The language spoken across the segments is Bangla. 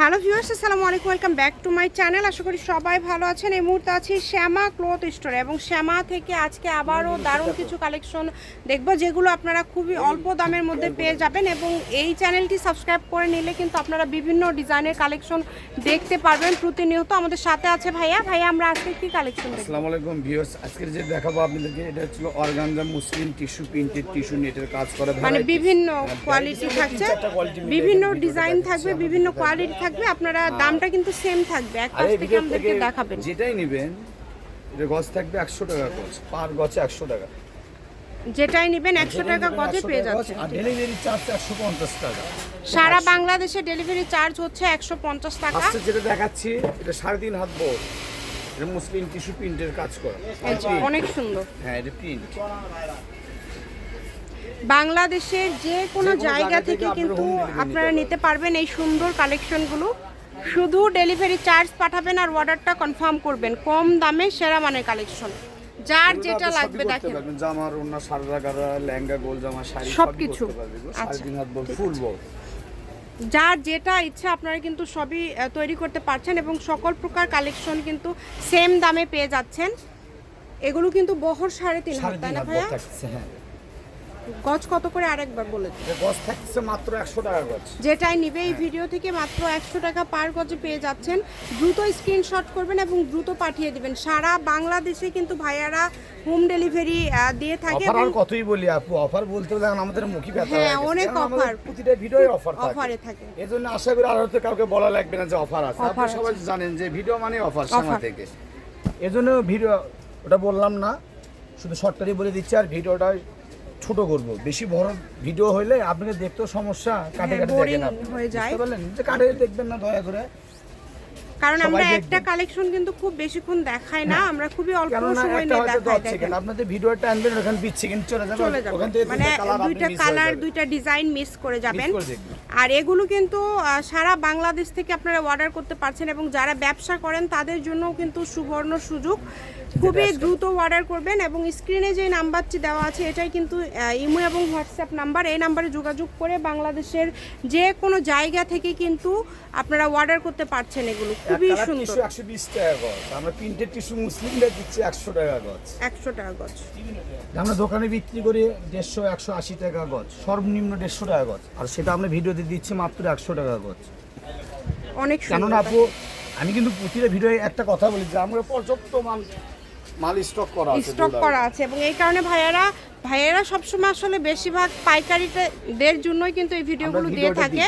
হ্যালো ভিউয়ার্স আসসালামু আলাইকুম welcome back to my channel. আশা করি সবাই ভালো আছেন। এই মুহূর্তে আছি শ্যামা ক্লথ স্টোরে এবং শ্যামা থেকে আজকে আবারও দারুণ কিছু কালেকশন দেখব যেগুলো আপনারা খুবই অল্প দামের মধ্যে পেয়ে যাবেন এবং এই চ্যানেলটি সাবস্ক্রাইব করে নিলে কিন্তু আপনারা বিভিন্ন ডিজাইনের কালেকশন দেখতে পারবেন প্রতিনিয়ত। আমাদের সাথে আছে ভাইয়া। ভাইয়া আমরা আজকে কি কালেকশন আসসালামু আলাইকুম ভিউয়ার্স আজকের যে দেখাবো আপনাদেরকে এটা হচ্ছে organza muslin tissue printed tissue নেটের কাজ করা মানে বিভিন্ন হ্যাঁ, কোয়ালিটি থাকছে quality মিলে বিভিন্ন ডিজাইন থাকবে বিভিন্ন কোয়ালিটি থাকবে আপনারা দামটা কিন্তু সেম থাকবে। এক পাশ থেকে আমাদেরকে দেখাবেন। যেটাই নেবেন এটা গছ থাকবে একশো টাকা গছ পার গছে একশো টাকা। যেটাই নেবেন একশো টাকা গজে পেয়ে যাচ্ছে আর ডেলিভারি চার্জ একশো পঞ্চাশ টাকা। সারা বাংলাদেশে ডেলিভারি চার্জ হচ্ছে একশো পঞ্চাশ টাকা। যেটা দেখাচ্ছি এটা সাড়ে তিন হাত বড় এটা মুসলিম টিস্যু প্রিন্টের কাজ করা। অনেক সুন্দর। হ্যাঁ এটা প্রিন্ট বাংলাদেশের যে কোনো জায়গা থেকে কিন্তু আপনারা নিতে পারবেন এই সুন্দর কালেকশনগুলো শুধু ডেলিভারি চার্জ পাঠাবেন আর অর্ডারটা কনফার্ম করবেন। কম দামে সেরা মানের কালেকশন যার যেটা লাগবে দেখেন। জামার অন্য সারা গারা লেহেঙ্গা গোল জামা শাড়ি সবকিছু। গো। আচ্ছা, ফুল বড় যার যেটা ইচ্ছা আপনারা কিন্তু সবই তৈরি করতে পারছেন এবং সকল প্রকার কালেকশন কিন্তু সেম দামে পেয়ে যাচ্ছেন। এগুলো কিন্তু বহর সাড়ে তিন হাত তাই না ভাইয়া? গজ কত করে আরেকবার বলে দিন। গছ থাকছে মাত্র একশো টাকা গছ যেটাই নিবে এই ভিডিও থেকে মাত্র একশো টাকা পার গজে পেয়ে যাচ্ছেন। দ্রুত স্ক্রিনশট করবেন এবং দ্রুত পাঠিয়ে দিবেন। সারা বাংলাদেশে কিন্তু ভাইয়ারা হোম ডেলিভারি দিয়ে থাকে অফার কতই বলি আপু অফার বলতে বলে এখন আমাদের মুখী ব্যথা হ্যাঁ, অনেক আমাদের প্রতিটা ভিডিও অফার থাকে। অফারে থাকে। এই জন্য আশা করি আর হয়তো কাউকে বলা লাগবে না যে অফার আছে। আপনারা সবাই জানেন যে ভিডিও মানে অফার সময় থেকে। এজন্য ভিডিও ওটা বললাম না শুধু শর্টকাটই বলে দিচ্ছি আর ভিডিওটা ছোট করব। বেশি বড় ভিডিও হইলে আপনাকে দেখতেও সমস্যা কাটে হ্যাঁ, কাটে দেখেন আপনি। হয়ে যায়। পারলেন? যে কাটে দেখবেন না দয়া করে। কারণ আমরা একটা কালেকশন কিন্তু খুব বেশিক্ষণ দেখাই না আমরা খুবই অল্প সময় নিয়ে দেখাই দেখেন। আপনাদের ভিডিওটা আনবেন ওখানে বিশ সেকেন্ড চলে যাবে। মানে দুইটা কালার দুইটা ডিজাইন মিস করে যাবেন। আর এগুলো কিন্তু সারা বাংলাদেশ থেকে আপনারা অর্ডার করতে পারছেন এবং যারা ব্যবসা করেন তাদের জন্য কিন্তু সুবর্ণ সুযোগ। খুবই দ্রুত অর্ডার করবেন এবং স্ক্রিনে যে নাম্বারটি দেওয়া আছে এটাই কিন্তু ইমো এবং হোয়াটসঅ্যাপ নাম্বার। এই নাম্বারে যোগাযোগ করে বাংলাদেশের যে কোনো জায়গা থেকে কিন্তু আপনারা অর্ডার করতে পারছেন এগুলো। খুবই সুন্দর। টিস্যু একশো বিশ টাকা গজ। আমরা প্রিন্টেড টিস্যু মুসলিমরা দিচ্ছি একশো টাকা গজ। একশো টাকা গজ। আমরা দোকানে বিক্রি করি দেড়শো একশো আশি টাকা গজ। সর্বনিম্ন দেড়শো টাকা গজ। আর সেটা আমরা ভিডিওতে দিচ্ছি মাত্র একশো টাকা গজ। অনেক কেননা সুন্দর। আপু আমি কিন্তু প্রতিটা ভিডিও একটা কথা বলি যে আমরা পর্যাপ্ত মাল মাল স্টক করা আছে স্টক করা আছে। এবং এই কারণে ভাইয়ারা ভাইয়ারা সবসময় আসলে বেশিরভাগ পাইকারিদের জন্যই কিন্তু এই ভিডিওগুলো দিয়ে থাকে।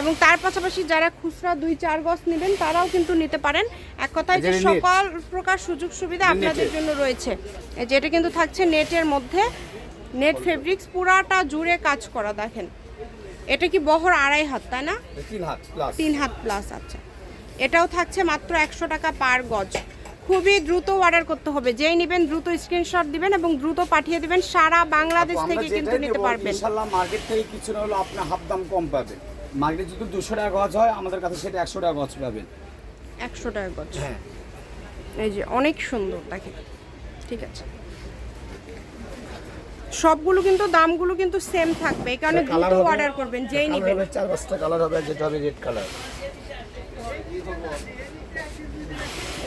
এবং তার পাশাপাশি যারা খুচরা দুই চার গজ নেবেন তারাও কিন্তু নিতে পারেন। এক কথায় যে সকল প্রকার সুযোগ সুবিধা আপনাদের জন্য রয়েছে। এই যে এটা কিন্তু থাকছে নেটের মধ্যে। নেট ফেব্রিক্স পুরাটা জুড়ে কাজ করা দেখেন। এটা কি বহর আড়াই হাত তাই না? তিন হাত প্লাস তিন হাত প্লাস আচ্ছা। এটাও থাকছে মাত্র একশো টাকা পার গজ। খুবই দ্রুত অর্ডার করতে হবে। যেই নেবেন দ্রুত স্ক্রিনশট দিবেন এবং দ্রুত পাঠিয়ে দিবেন। সারা বাংলাদেশ থেকে কিন্তু নিতে পারবেন। ইনশাল্লাহ মার্কেট থেকে কিছু না হলো আপনি হাফ দাম কম পাবেন। মার্কেটে যদি দুশো টাকা গজ হয় আমাদের কাছে সেটা একশো টাকা গজ পাবেন। একশো টাকা গজ। হ্যাঁ। এই যে অনেক সুন্দর দেখেন। ঠিক আছে। সবগুলো কিন্তু দামগুলো কিন্তু সেম থাকবে। এই কারণে দ্রুত অর্ডার করবেন যেই নেবেন। চার পাঁচটা কালার হবে যেটা হবে রেড কালার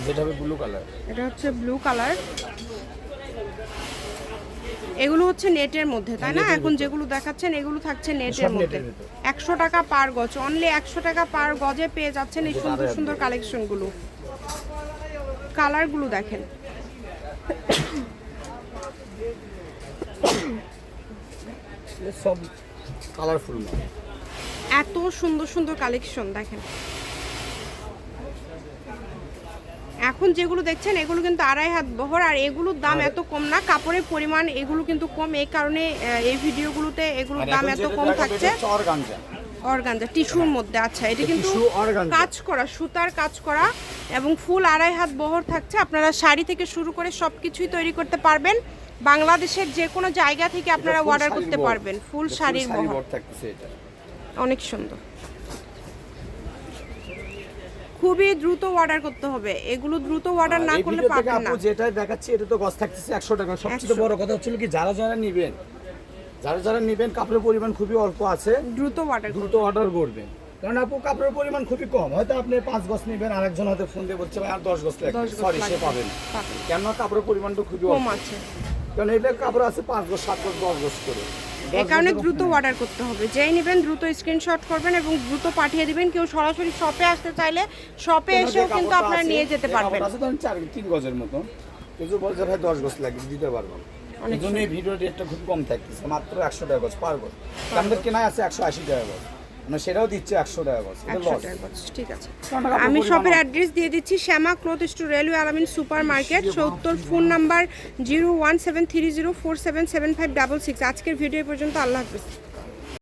যেটা হবে ব্লু কালার এটা হচ্ছে ব্লু কালার এগুলো হচ্ছে নেটের মধ্যে তাই না? এখন যেগুলো দেখাচ্ছেন এগুলো থাকছে নেটের মধ্যে। একশো টাকা পার গজ অনলি একশো টাকা পার গজে পেয়ে যাচ্ছেন এই সুন্দর সুন্দর কালেকশনগুলো কালারগুলো দেখেন। সব কালারফুল এত সুন্দর সুন্দর কালেকশন দেখেন। এখন যেগুলো দেখছেন এগুলো কিন্তু আড়াই হাত বহর আর এগুলোর দাম এত কম না। কাপড়ের পরিমাণ এগুলো কিন্তু কম। এই কারণে এই ভিডিওগুলোতে এগুলোর দাম এত কম থাকছে। অর্গানজা টিস্যুর মধ্যে আচ্ছা এটা কিন্তু কাজ করা সুতার কাজ করা এবং ফুল আড়াই হাত বহর থাকছে। আপনারা শাড়ি থেকে শুরু করে সব কিছুই তৈরি করতে পারবেন। বাংলাদেশের যে কোনো জায়গা থেকে আপনারা অর্ডার করতে পারবেন ফুল শাড়ির বহর। অনেক সুন্দর। খুবই দ্রুত অর্ডার করতে হবে। এগুলো দ্রুত অর্ডার না করলে পাবেন না আপু যেটা দেখাচ্ছি এটা তো গছ থাকতেছে একশো টাকা। সবচেয়ে বড় কথা হচ্ছিল কি যারা যারা নেবেন যারা যারা নেবেন কাপড়ের পরিমাণ খুবই অল্প আছে দ্রুত অর্ডার দ্রুত অর্ডার করবেন। কারণ আপু কাপড়ের পরিমাণ খুবই কম। হয়তো আপনি পাঁচ গজ নেবেন আরেকজন হয়তো ফোন দিয়ে বলছে ভাই আর দশ গজ লাগবে। সরি সে পাবেন। পাবেন। কেননা কাপড়ের পরিমাণটা খুবই কম আছে। কারণ এটা কাপড় আছে পাঁচ গজ সাত গজ দশ গজ করে। এই কারণে দ্রুত অর্ডার করতে হবে। যেই নেবেন দ্রুত স্ক্রিনশট করবেন এবং দ্রুত পাঠিয়ে দিবেন। কেউ সরাসরি শপে আসতে চাইলে শপে এসেও কিন্তু আপনারা নিয়ে যেতে পারবেন। চার তিন গজের মতো। কিছু বলছে ভাই দশ গজ লাগবে দিতে পারব। এই জন্য ভিডিও রেটটা খুব কম থাকতেছে মাত্র একশো টাকা গজ পার গজ। আমাদের কেনায় আছে একশো আশি টাকা গজ। মানে সেটাও দিচ্ছে একশো টাকা একশো ঠিক আছে। আমি শপের অ্যাড্রেস দিয়ে দিচ্ছি Shyama cloth store railway Alamin super market সত্তর phone number zero one seven three zero four seven seven five double six আজকের ভিডিও পর্যন্ত আল্লাহ হাফিজ।